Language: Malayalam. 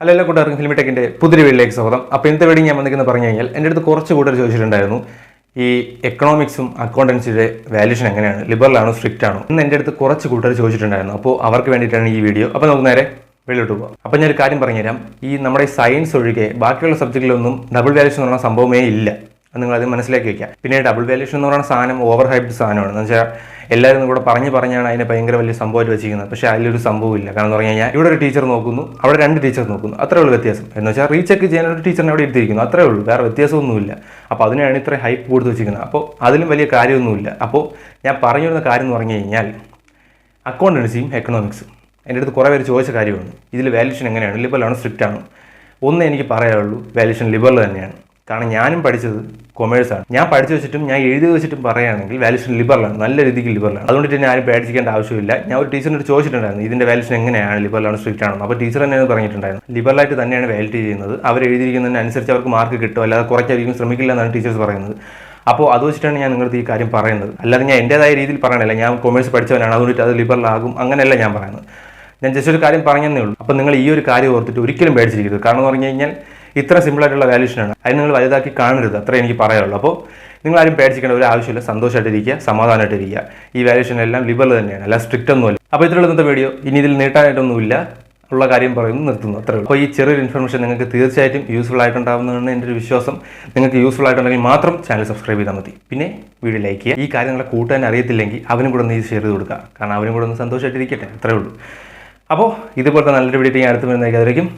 ഹലോ എല്ലാ കൂട്ടുകാർക്കും ഫിലിം ടെക്കിന്റെ പുതിയ വീട്ടിലേക്ക് സ്വാഗതം. അപ്പോൾ ഇന്നത്തെ വീഡിയോ ഞാൻ വന്നിരിക്കുന്നത് പറഞ്ഞു കഴിഞ്ഞാൽ എന്റെ അടുത്ത് കുറച്ച് കൂട്ടർ ചോദിച്ചിട്ടുണ്ടായിരുന്നു ഈ എക്കണോമിക്സും അക്കൗണ്ടൻസിയുടെ വാല്യൂഷൻ എങ്ങനെയാണ്? ലിബറൽ ആണോ സ്ട്രിക്റ്റ് ആണോ എന്ന് എന്റെ അടുത്ത് കുറച്ച് കൂട്ടർ ചോദിച്ചിട്ടുണ്ടായിരുന്നു അപ്പോൾ അവർക്ക് വേണ്ടിയിട്ടാണ് ഈ വീഡിയോ. അപ്പോൾ നമുക്ക് നേരെ വെളിയോട്ട് പോകാം അപ്പോൾ ഞാനൊരു കാര്യം പറഞ്ഞുതരാം ഈ നമ്മുടെ സയൻസ് ഒഴികെ ബാക്കിയുള്ള സബ്ജക്റ്റിലൊന്നും ഡബിൾ വാല്യൂഷൻ എന്ന് പറഞ്ഞ സംഭവമേ ഇല്ല. നിങ്ങൾ അത് മനസ്സിലാക്കി വെക്കുക പിന്നെ ഡബിൾ വാല്യൂഷൻ എന്ന് പറയുന്ന സാധനം ഓവർ ഹൈപ്ഡ് സാധനമാണ്. എന്ന് വെച്ചാൽ എല്ലാവരും കൂടെ പറഞ്ഞ് പറഞ്ഞാണ് അതിനെ ഭയങ്കര വലിയ സംഭവമായിട്ട് വെച്ചിരിക്കുന്നത്. പക്ഷേ അതിലൊരു ഇല്ല. കാരണം എന്ന് പറഞ്ഞു കഴിഞ്ഞാൽ ഇവിടെ ഒരു ടീച്ചർ നോക്കുന്നു അവിടെ രണ്ട് ടീച്ചർ നോക്കുന്നു. അത്രേ ഉള്ളൂ വ്യത്യാസം. എന്ന് വെച്ചാൽ റീചെക്ക് ചെയ്യാൻ ഒരു ടീച്ചറിനെ അവിടെ എടുത്തിരിക്കുന്നു അത്രേ ഉള്ളൂ. വേറെ വ്യത്യാസമൊന്നുമില്ല. അപ്പോൾ അതിനാണ് ഇത്ര ഹൈപ്പ് കൊടുത്ത് വെച്ചിരിക്കുന്നത്. അപ്പോൾ അതിലും വലിയ കാര്യമൊന്നുമില്ല. അപ്പോൾ ഞാൻ പറഞ്ഞു വരുന്ന കാര്യം എന്ന് പറഞ്ഞു കഴിഞ്ഞാൽ അക്കൗണ്ടൻസിയും എക്കണോമിക്സും എന്റെ അടുത്ത് കുറേ പേര് ചോദിച്ച കാര്യമാണ്. ഇതിൽ വാല്യൂഷൻ എങ്ങനെയാണ്? ലിബറൽ ആണോ സ്ട്രിക്റ്റ് ആണോ? ഒന്നേ എനിക്ക് പറയാനുള്ളൂ. വാല്യൂഷൻ ലിബറൽ തന്നെയാണ്. കാരണം ഞാനും പഠിച്ചത് കൊമേഴ്സാണ് ഞാൻ പഠിച്ചു വെച്ചിട്ടും ഞാൻ എഴുതി വെച്ചിട്ടും പറയുകയാണെങ്കിൽ വാല്യൂഷൻ ലിബറലാണ് നല്ല രീതിക്ക് ലിബറലാണ് അതുകൊണ്ട് തന്നെ ആരും പേടിച്ചിക്കേണ്ട ആവശ്യമില്ല. ഞാൻ ഒരു ടീച്ചറിനോട് ചോദിച്ചിട്ടുണ്ടായിരുന്നു ഇതിന്റെ വാല്യൂഷൻ എങ്ങനെയാണ്? ലിബറലാണ് സ്ട്രിക്റ്റ് ആണോ? അപ്പോൾ ടീച്ചർ തന്നെ പറഞ്ഞിട്ടുണ്ടായിരുന്നു. ലിബറലായിട്ട് തന്നെയാണ് വാലിറ്റി ചെയ്യുന്നത്. അവർ എഴുതിയിരിക്കുന്നതിനനുസരിച്ച് അവർക്ക് മാർക്ക് കിട്ടും അല്ലാതെ കുറയ്ക്കാതിരിക്കും ശ്രമിക്കില്ല എന്നാണ് ടീച്ചേഴ്സ് പറയുന്നത്. അപ്പോൾ അത് വെച്ചിട്ടാണ് ഞാൻ നിങ്ങളുടെ ഈ കാര്യം പറയുന്നത്. അല്ലാതെ ഞാൻ എന്റെതായ രീതിയിൽ പറയണില്ല. ഞാൻ കൊമേഴ്സ് പഠിച്ചവനാണ്. അതുകൊണ്ട് അത് ലിബറലാകും അങ്ങനെയല്ല ഞാൻ പറയുന്നത്. ഞാൻ ജസ്റ്റ് ഒരു കാര്യം പറഞ്ഞതേ ഉള്ളൂ. അപ്പോൾ നിങ്ങൾ ഈ ഒരു കാര്യം ഓർത്തിട്ട് ഒരിക്കലും പേടിച്ചിരിക്കരുത്. കാരണം എന്ന് പറഞ്ഞു കഴിഞ്ഞാൽ ഇത്ര സിമ്പിളായിട്ടുള്ള വാല്യൂഷനാണ് അതിന് നിങ്ങൾ വലുതാക്കി കാണരുത്. അത്ര എനിക്ക് പറയാനുള്ളൂ. അപ്പോൾ നിങ്ങൾ ആരും പേടിച്ചിക്കേണ്ട ഒരു ആവശ്യമില്ല. സന്തോഷമായിട്ടിരിക്കുക സമാധാനമായിട്ടിരിക്കുക. ഈ വാല്യൂഷൻ എല്ലാം ലിബറൽ തന്നെയാണ്. അല്ല സ്ട്രിക്റ്റ് ഒന്നുമല്ല. അപ്പോൾ ഇത്രയുള്ള ഇന്നത്തെ വീഡിയോ ഇനി ഇതിൽ നീട്ടാനായിട്ടൊന്നുമില്ല. ഉള്ള കാര്യം പറയുന്നു നിർത്തുന്നു. അത്രേ ഉള്ളൂ. അപ്പോൾ ഈ ചെറിയൊരു ഇൻഫർമേഷൻ നിങ്ങൾക്ക് തീർച്ചയായിട്ടും യൂസ്ഫുൾ ആയിട്ടുണ്ടാവുന്നതാണ് എന്റെ ഒരു വിശ്വാസം. നിങ്ങൾക്ക് യൂസ്ഫുൾ ആയിട്ടുണ്ടെങ്കിൽ മാത്രം ചാനൽ സബ്സ്ക്രൈബ് ചെയ്താൽ മതി. പിന്നെ വീഡിയോ ലൈക്ക് ചെയ്യുക. ഈ കാര്യം നിങ്ങളെ കൂട്ടാൻ അറിയത്തില്ലെങ്കിൽ അവനും കൂടെ ഒന്ന് ഷെയർ ചെയ്ത് കൊടുക്കുക. കാരണം അവനും കൂടെ ഒന്ന് സന്തോഷമായിട്ടിരിക്കട്ടെ അത്രേ ഉള്ളൂ. അപ്പോൾ ഇതുപോലത്തെ നല്ലൊരു വീഡിയോ ഞാൻ അടുത്ത് വരുന്നതായിരിക്കും.